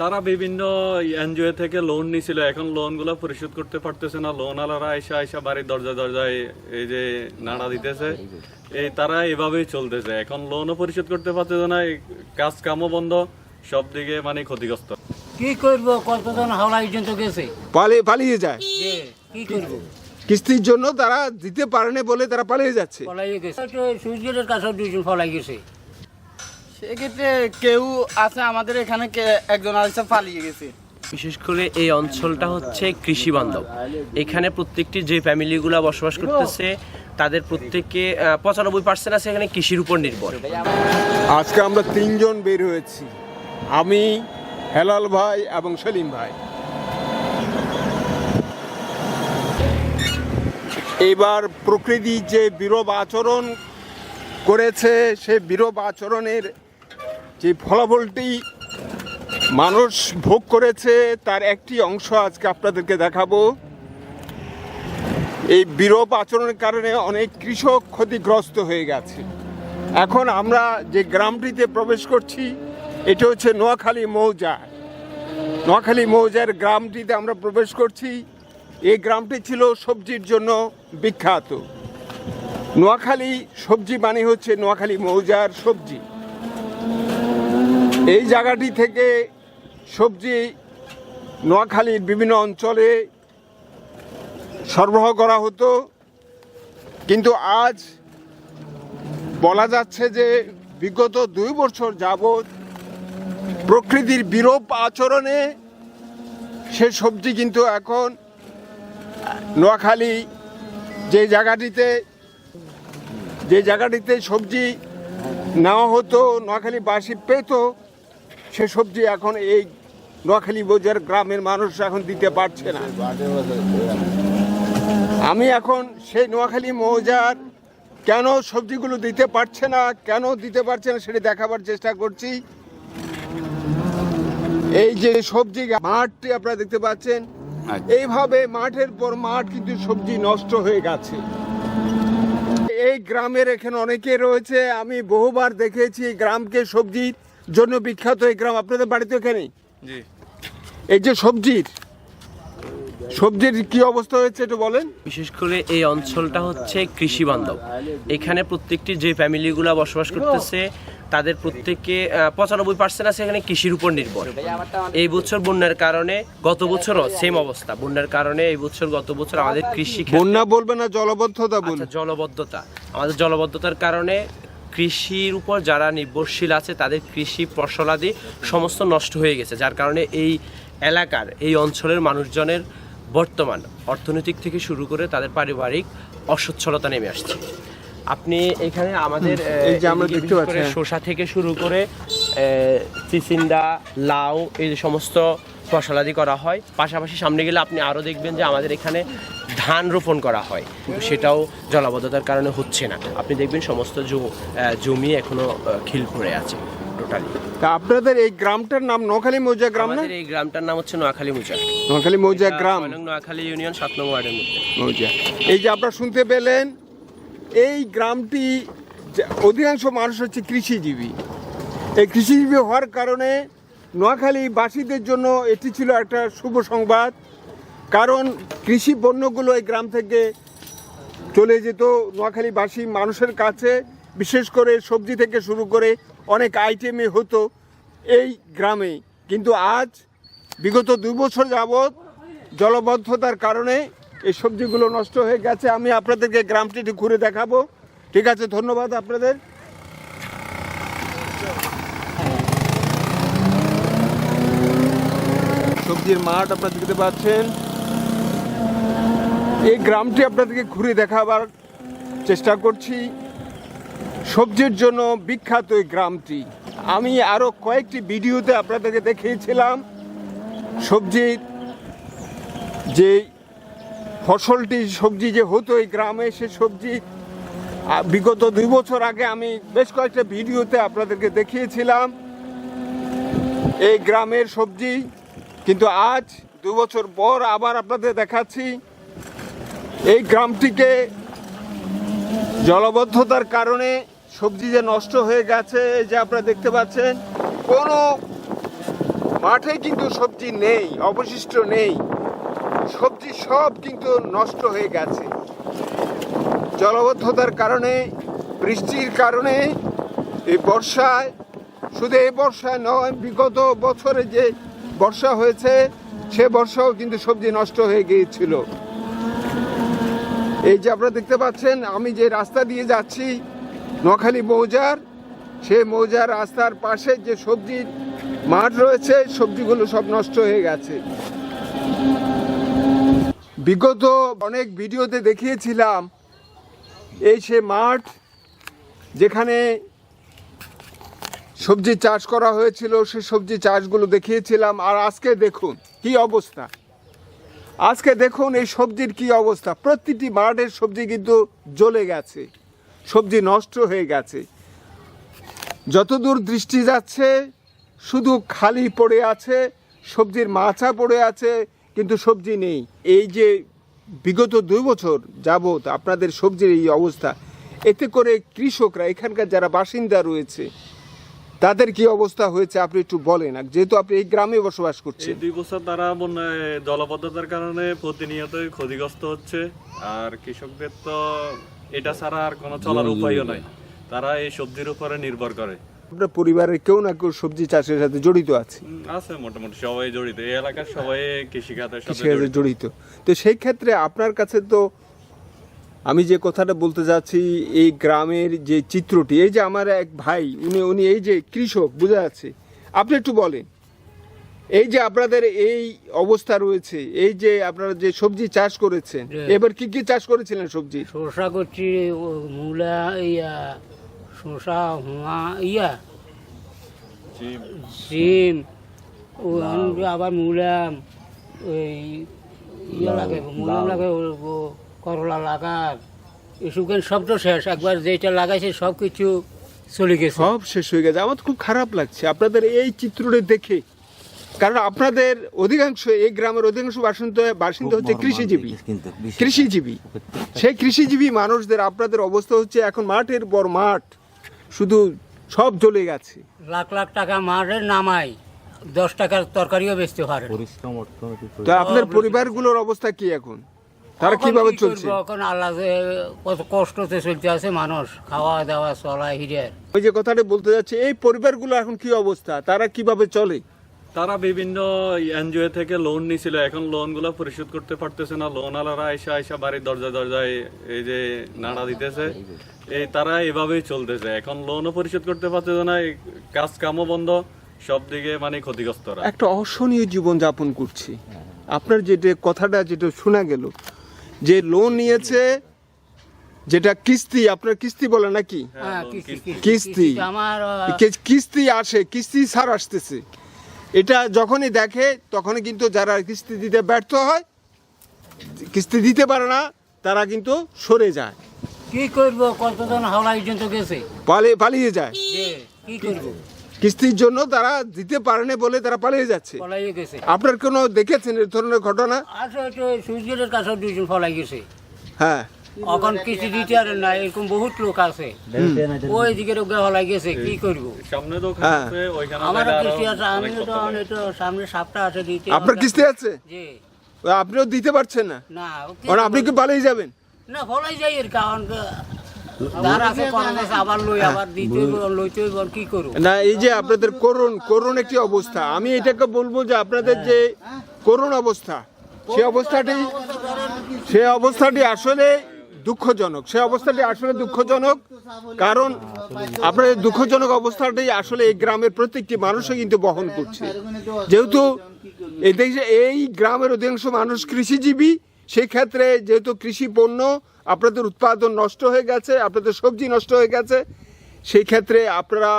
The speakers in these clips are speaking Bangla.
তারা বিভিন্ন এনজিও থেকে লোন নিছিল। এখন লোনগুলো পরিশোধ করতে পারতেছে না। লোন আলারা আইসা আইসা বাড়ির দরজা দরজায় এই যে নাড়া দিতেছে। এই তারা এভাবেই চলতেছে। এখন লোনও পরিশোধ করতে পারতেছে না। এই কাজ কামও বন্ধ। সব দিকে মানে ক্ষতিগ্রস্ত। কি করব? কতজন হাওড়া পর্যন্ত গেছে? পালিয়ে পালিয়ে যায়। কি? করব? কিস্তির জন্য তারা দিতে পারেনি বলে তারা পালিয়ে যাচ্ছে। পলাই গেছে। সুইচ কাছে দুইজন পলাই গেছে। সেক্ষেত্রে কেউ আছে আমাদের এখানে একজন আছে পালিয়ে গেছে। বিশেষ করে এই অঞ্চলটা হচ্ছে কৃষি বান্ধব। এখানে প্রত্যেকটি যে ফ্যামিলিগুলো বসবাস করতেছে তাদের প্রত্যেককে পঁচানব্বই পার্সেন্ট আছে এখানে কৃষির উপর নির্ভর। আজকে আমরা তিনজন বের হয়েছি। আমি হেলাল ভাই এবং সেলিম ভাই। এবার প্রকৃতি যে বিরূপ আচরণ করেছে সে বিরূপ আচরণের যে ফলাফলটি মানুষ ভোগ করেছে, তার একটি অংশ আজকে আপনাদেরকে দেখাবো। এই বিরূপ আচরণের কারণে অনেক কৃষক ক্ষতিগ্রস্ত হয়ে গেছে। এখন আমরা যে গ্রামটিতে প্রবেশ করছি, এটা হচ্ছে নোয়াখালী মৌজা। নোয়াখালী মৌজার গ্রামটিতে আমরা প্রবেশ করছি। এই গ্রামটি ছিল সবজির জন্য বিখ্যাত। নোয়াখালী সবজি মানে হচ্ছে নোয়াখালী মৌজার সবজি। এই জায়গাটি থেকে সবজি নোয়াখালীর বিভিন্ন অঞ্চলে সরবরাহ করা হতো। কিন্তু আজ বলা যাচ্ছে যে বিগত দুই বছর যাবৎ প্রকৃতির বিরূপ আচরণে সে সবজি কিন্তু এখন নোয়াখালী যে জায়গাটিতে যে জায়গাটিতে সবজি নেওয়া হতো, নোয়াখালীবাসী পেত সে সবজি এখন এই নোয়াখালী বোঝার গ্রামের মানুষ এখন দিতে পারছে না। আমি এখন সেই নোয়াখালী মৌজার কেন সবজিগুলো দিতে পারছে না কেন দিতে পারছে না সেটা দেখাবার চেষ্টা করছি। এই যে সবজি মাঠটি আপনারা দেখতে পাচ্ছেন এইভাবে মাঠের পর মাঠ কিন্তু সবজি নষ্ট হয়ে গেছে। এই গ্রামের এখানে অনেকে রয়েছে আমি বহুবার দেখেছি গ্রামকে সবজির জন্য বিখ্যাত এই গ্রাম। আপনাদের বাড়িতে এখানে জি। এই যে সবজির সবজির কি অবস্থা হয়েছে একটু বলেন? বিশেষ করে এই অঞ্চলটা হচ্ছে কৃষি বান্ধব। এখানে প্রত্যেকটি যে ফ্যামিলিগুলো বসবাস করতেছে তাদের প্রত্যেককে পঁচানব্বই পার্সেন্ট আছে এখানে কৃষির উপর নির্ভর। এই বছর বন্যার কারণে গত বছরও সেম অবস্থা। বন্যার কারণে এই বছর গত বছর আমাদের কৃষি বন্যা বলবে না জলবদ্ধতা বলবে? আচ্ছা জলবদ্ধতা। আমাদের জলবদ্ধতার কারণে কৃষির উপর যারা নির্ভরশীল আছে তাদের কৃষি ফসলাদি সমস্ত নষ্ট হয়ে গেছে। যার কারণে এই এলাকার এই অঞ্চলের মানুষজনের বর্তমান অর্থনৈতিক থেকে শুরু করে তাদের পারিবারিক অসচ্ছলতা নেমে আসছে। আপনি এখানে আমাদের এই যে আমরা দেখতে পাচ্ছি, হ্যাঁ। শসা থেকে শুরু করে আহ, চিচিন্ডা লাউ এই সমস্ত ফসলাদি করা হয়। পাশাপাশি সামনে গেলে আপনি আরও দেখবেন যে আমাদের এখানে ধান রোপণ করা হয় সেটাও জলাবদ্ধতার কারণে হচ্ছে না। আপনি দেখবেন সমস্ত জমি এখনও খিল পড়ে আছে টোটালি তা আপনাদের এই গ্রামটার নাম নোয়াখালী মৌজা গ্রাম না? এই গ্রামটার নাম হচ্ছে নোয়াখালী মৌজা। নোয়াখালী মৌজা গ্রাম। নোয়াখালী ইউনিয়ন সাত নম্বর ওয়ার্ডের মধ্যে। মৌজা। এই যে আপনারা শুনতে পেলেন এই গ্রামটি অধিকাংশ মানুষ হচ্ছে কৃষিজীবী। এই কৃষিজীবী হওয়ার কারণে নোয়াখালীবাসীদের জন্য এটি ছিল একটা শুভ সংবাদ। কারণ কৃষি পণ্যগুলো এই গ্রাম থেকে চলে যেত। নোয়াখালীবাসী মানুষের কাছে, বিশেষ করে সবজি থেকে শুরু করে অনেক আইটেমে হতো এই গ্রামে কিন্তু আজ, বিগত দুই বছর যাবৎ জলবদ্ধতার কারণে এই সবজিগুলো নষ্ট হয়ে গেছে। আমি আপনাদেরকে গ্রামটি একটু ঘুরে দেখাবো। ঠিক আছে, ধন্যবাদ আপনাদের। সবজির মাঠ আপনারা দেখতে পাচ্ছেন। এই গ্রামটি আপনাদেরকে ঘুরে দেখাবার চেষ্টা করছি। সবজির জন্য বিখ্যাত এই গ্রামটি। আমি আরও কয়েকটি ভিডিওতে আপনাদেরকে দেখিয়েছিলাম সবজির যে ফসলটি, সবজি যে হতো এই গ্রামে, সে সবজি বিগত দুই বছর আগে আমি বেশ কয়েকটা ভিডিওতে আপনাদেরকে দেখিয়েছিলাম এই গ্রামের সবজি। কিন্তু আজ দু বছর পর আবার আপনাদের দেখাচ্ছি। এই গ্রামটিকে জলবদ্ধতার কারণে সবজি যে নষ্ট হয়ে গেছে যে আপনারা দেখতে পাচ্ছেন, কোনো মাঠে কিন্তু সবজি নেই, অবশিষ্ট নেই। সবজি সব কিন্তু নষ্ট হয়ে গেছে। জলবদ্ধতার কারণে, বৃষ্টির কারণে এই বর্ষায়, শুধু এই বর্ষায় নয়, বিগত বছরে যে বর্ষা হয়েছে, সে বর্ষাও কিন্তু সবজি নষ্ট হয়ে গিয়েছিল। এই যে আপনারা দেখতে পাচ্ছেন, আমি যে রাস্তা দিয়ে যাচ্ছি, নোয়াখালী মৌজার, সেই মৌজার রাস্তার পাশে যে সবজির মাঠ রয়েছে, সবজিগুলো সব নষ্ট হয়ে গেছে। বিগত অনেক ভিডিওতে দেখিয়েছিলাম, এই সে মাঠ যেখানে সবজি চাষ করা হয়েছিল, সে সবজি চাষগুলো দেখিয়েছিলাম, আর আজকে দেখুন, কি অবস্থা। আজকে দেখুন এই সবজির কি অবস্থা। প্রতিটি মাঠের সবজি কিন্তু জ্বলে গেছে। সবজি নষ্ট হয়ে গেছে। যতদূর দৃষ্টি যাচ্ছে, শুধু খালি পড়ে আছে, সবজির মাচা পড়ে আছে, কিন্তু সবজি নেই। এই যে বিগত দুই বছর যাবৎ আপনাদের সবজির এই অবস্থা, এতে করে কৃষকরা, এখানকার যারা বাসিন্দা রয়েছে তাদের কি অবস্থা হয়েছে আপনি একটু বলেন। যেহেতু আপনি এই গ্রামে বসবাস করছেন। দুই বছর তারা বন্যায় জলবদ্ধতার কারণে প্রতিনিয়তই ক্ষতিগ্রস্ত হচ্ছে। আর কৃষকদের তো এটা ছাড়া আর কোনো চলার উপায়ও নাই। তারা এই সবজির উপরে নির্ভর করে। আপনার পরিবারের কেউ না কেউ সবজি চাষের সাথে জড়িত আছে? আছে মোটামুটি সবাই জড়িত। এই এলাকার সবাই কৃষিখাতের সাথে। জড়িত। তো সেই ক্ষেত্রে আপনার কাছে তো আমি যে কথাটা বলতে যাচ্ছি এই গ্রামের যে চিত্রটি এই যে আমার এক ভাই উনি উনি এই যে কৃষক বোঝা যাচ্ছে। আপনি একটু বলেন। এই যে আপনাদের এই অবস্থা রয়েছে এই যে আপনারা যে সবজি চাষ করেছেন এবার কি কি চাষ করেছিলেন সবজি? শসা করছি মূলা ইয়া শসা হুয়া ইয়া। সিম ও আবার মূলাম ওই ইয়ে লাগে মূলাম লাগে করলা লাগার এসব কেন সব তো শেষ একবার যেটা লাগাইছে সব কিছু চলে গেছে। সব শেষ হয়ে গেছে। আমার খুব খারাপ লাগছে। আপনাদের এই চিত্রটি দেখে কারণ আপনাদের অধিকাংশ এই গ্রামের অধিকাংশ বাসিন্দা বাসিন্দা হচ্ছে কৃষিজীবী। কিন্তু কৃষিজীবী। সেই কৃষিজীবী মানুষদের আপনাদের অবস্থা হচ্ছে এখন মাঠের পর মাঠ। শুধু সব জ্বলে গেছে। লাখ লাখ টাকা মারে নামাই দশ টাকার তরকারিও বেচতে পারে তো আপনার পরিবারগুলোর অবস্থা কি এখন? তারা কীভাবে চলছে? এখন আল্লাহ কত কষ্টতে চলতে আছে মানুষ। খাওয়া দাওয়া চলা হিরের। ওই যে কথাটা বলতে যাচ্ছে এই পরিবারগুলো এখন কি অবস্থা? তারা কীভাবে চলে? তারা বিভিন্ন এনজিও থেকে লোন নিছিল। এখন লোনগুলো পরিশোধ করতে পারতেছে না। লোন আলারা আইসা আইসা বাড়ির দরজা দরজায় এই যে নাড়া দিতেছে। এই তারা এভাবেই চলতেছে। এখন লোনও পরিশোধ করতে পারতেছে না। কাজ কামও বন্ধ। সব দিকে মানে ক্ষতিগ্রস্তরা। একটা অসহনীয় জীবন যাপন করছি। আপনার যেটা কথাটা যেটা শোনা গেল যে লোন নিয়েছে যেটা কিস্তি আপনার কিস্তি বলে নাকি? হ্যাঁ কিস্তি। কিস্তি। কিস্তি। আসে কিস্তি ছাড় আসতেছে। এটা যখনই দেখে তখনই কিন্তু যারা কিস্তি দিতে ব্যর্থ হয় কিস্তি দিতে পারে না তারা কিন্তু সরে যায়। কি করব? কতজন হাওলা পর্যন্ত গেছে? পালিয়ে পালিয়ে যায়। কি করব? কিস্তির জন্য তারা দিতে পারেনি বলে তারা পালিয়ে যাচ্ছে। ফলাই গেছে। আপনার কোনো দেখেছেন এই ধরনের ঘটনা? আসলে তো কাছে দুইজন ফলাই গেছে। হ্যাঁ। এখন কিস্তি দিতে আর না এরকম বহুত লোক আছে। ওই দিকে রোগা ফলাই গেছে কি করব? সামনে দোকান হ্যাঁ। আমার কিস্তি আছে আমি তো সামনে সাপটা আছে দিতে আপনার কিস্তি আছে? জি। আপনিও দিতে পারছেন না? না ও কি কারণ আপনি কি পালিয়ে যাবেন? না ফলাই যাই এর কারণ না এই যে আপনাদের করুণ করুণ একটি অবস্থা। আমি এটাকে বলব যে আপনাদের যে করুণ অবস্থা সে অবস্থাটি সে অবস্থাটি আসলে দুঃখজনক। সে অবস্থাটি আসলে দুঃখজনক কারণ আপনাদের দুঃখজনক অবস্থাটি আসলে এই গ্রামের প্রত্যেকটি মানুষই কিন্তু বহন করছে। যেহেতু এই দেশে এই গ্রামের অধিকাংশ মানুষ কৃষিজীবী সেই ক্ষেত্রে যেহেতু কৃষি পণ্য আপনাদের উৎপাদন নষ্ট হয়ে গেছে আপনাদের সবজি নষ্ট হয়ে গেছে সেই ক্ষেত্রে আপনারা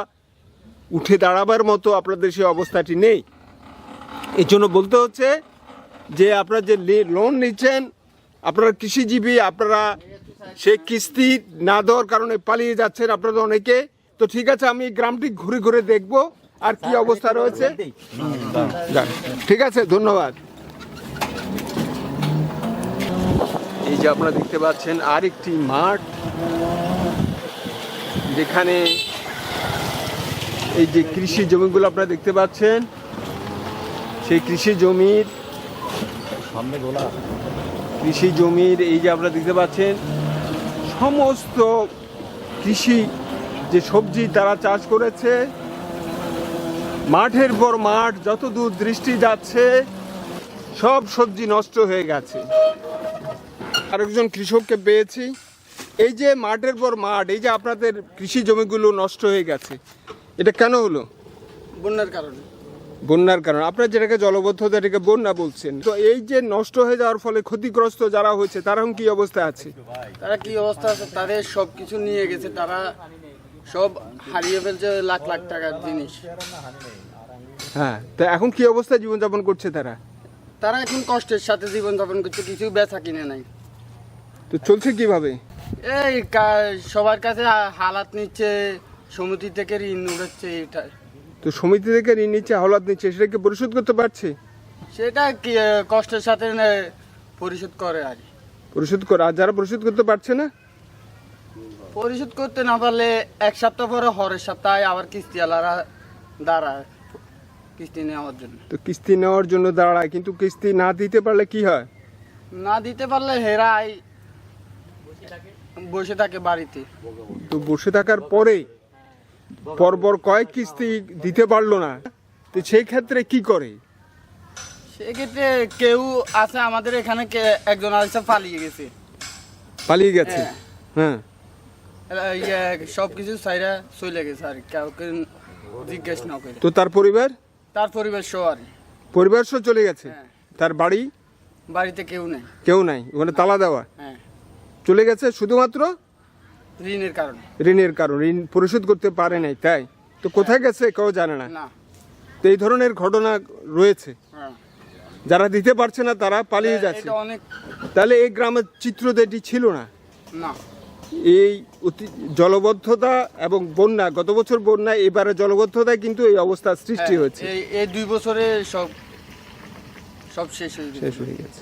উঠে দাঁড়াবার মতো আপনাদের সেই অবস্থাটি নেই। এর জন্য বলতে হচ্ছে যে আপনারা যে লোন নিচ্ছেন আপনারা কৃষিজীবী আপনারা সেই কিস্তি না দেওয়ার কারণে পালিয়ে যাচ্ছেন আপনাদের অনেকে। তো ঠিক আছে আমি গ্রামটি ঘুরে ঘুরে দেখব আর কি অবস্থা রয়েছে। ঠিক আছে ধন্যবাদ। এই যে আপনারা দেখতে পাচ্ছেন আরেকটি মাঠ যেখানে এই যে কৃষি জমিগুলো আপনারা দেখতে পাচ্ছেন সেই কৃষি জমির সামনে গোলা। কৃষি জমির এই যে আপনারা দেখতে পাচ্ছেন সমস্ত কৃষি যে সবজি তারা চাষ করেছে। মাঠের পর মাঠ যত দূর দৃষ্টি যাচ্ছে সব সবজি নষ্ট হয়ে গেছে। আরেকজন কৃষককে পেয়েছি। এই যে মাঠের পর মাঠ এই যে আপনাদের কৃষি জমিগুলো নষ্ট হয়ে গেছে এটা কেন হলো? বন্যার কারণে। বন্যার কারণে। আপনার যেটাকে জলবদ্ধতা এটাকে বন্যা বলছেন তো এই যে নষ্ট হয়ে যাওয়ার ফলে ক্ষতিগ্রস্ত যারা হয়েছে তারা এখন কি অবস্থা আছে? তারা কি অবস্থা আছে? তাদের সব কিছু নিয়ে গেছে। তারা সব হারিয়ে ফেলছে লাখ লাখ টাকার জিনিস। হ্যাঁ তো এখন কি অবস্থায় জীবনযাপন করছে তারা? তারা এখন কষ্টের সাথে জীবনযাপন করছে কিছু বেচা কিনে নাই। তো চলছে কীভাবে? এই সবার কাছে হালাত নিচ্ছে সমিতি থেকে ঋণ উঠাচ্ছে এটা। তো সমিতি থেকে ঋণ নিচ্ছে হাওলাত নিচ্ছে সেটা কি পরিশোধ করতে পারছে? সেটা কি কষ্টের সাথে পরিশোধ করে আর। পরিশোধ করে আর যারা পরিশোধ করতে পারছে না? পরিশোধ করতে না পারলে এক সপ্তাহ পরে হরের সপ্তাহে আবার কিস্তি আলারা দাঁড়ায় কিস্তি নেওয়ার জন্য। তো কিস্তি নেওয়ার জন্য দাঁড়ায় কিন্তু কিস্তি না দিতে পারলে কি হয়? না দিতে পারলে হেরাই বসে থাকে বাড়িতে। তো বসে থাকার পরে পরপর কয়েক কিস্তি দিতে পারল না? তো সেই ক্ষেত্রে কি করে? সেক্ষেত্রে কেউ আছে আমাদের এখানে একজন আছে পালিয়ে গেছে। পালিয়ে গেছে? হ্যাঁ। সব কিছু সাইরা চলে গেছে আর। কাউকে জিজ্ঞেস না করে। তো তার পরিবার? তার পরিবেশ সহ আর। পরিবার সহ চলে গেছে? হ্যাঁ। তার বাড়ি? বাড়িতে কেউ নেই। কেউ নাই? ওখানে তালা দেওয়া? হ্যাঁ। চলে গেছে শুধুমাত্র? ঋণের কারণে। ঋণের কারণ ঋণ পরিশোধ করতে পারে নাই তাই? তো কোথায় গেছে কেউ জানে না। তো এই ধরনের ঘটনা রয়েছে। হ্যাঁ। যারা দিতে পারছে না তারা পালিয়ে যাচ্ছে। তাহলে এই গ্রামের চিত্র এটি ছিল না? এই অতি জলবদ্ধতা এবং বন্যা গত বছর বন্যা এবারে জলবদ্ধতায় কিন্তু এই অবস্থার সৃষ্টি হ্যাঁ, হয়েছে। এই দুই বছরে সব সব শেষ হয়ে গেছে।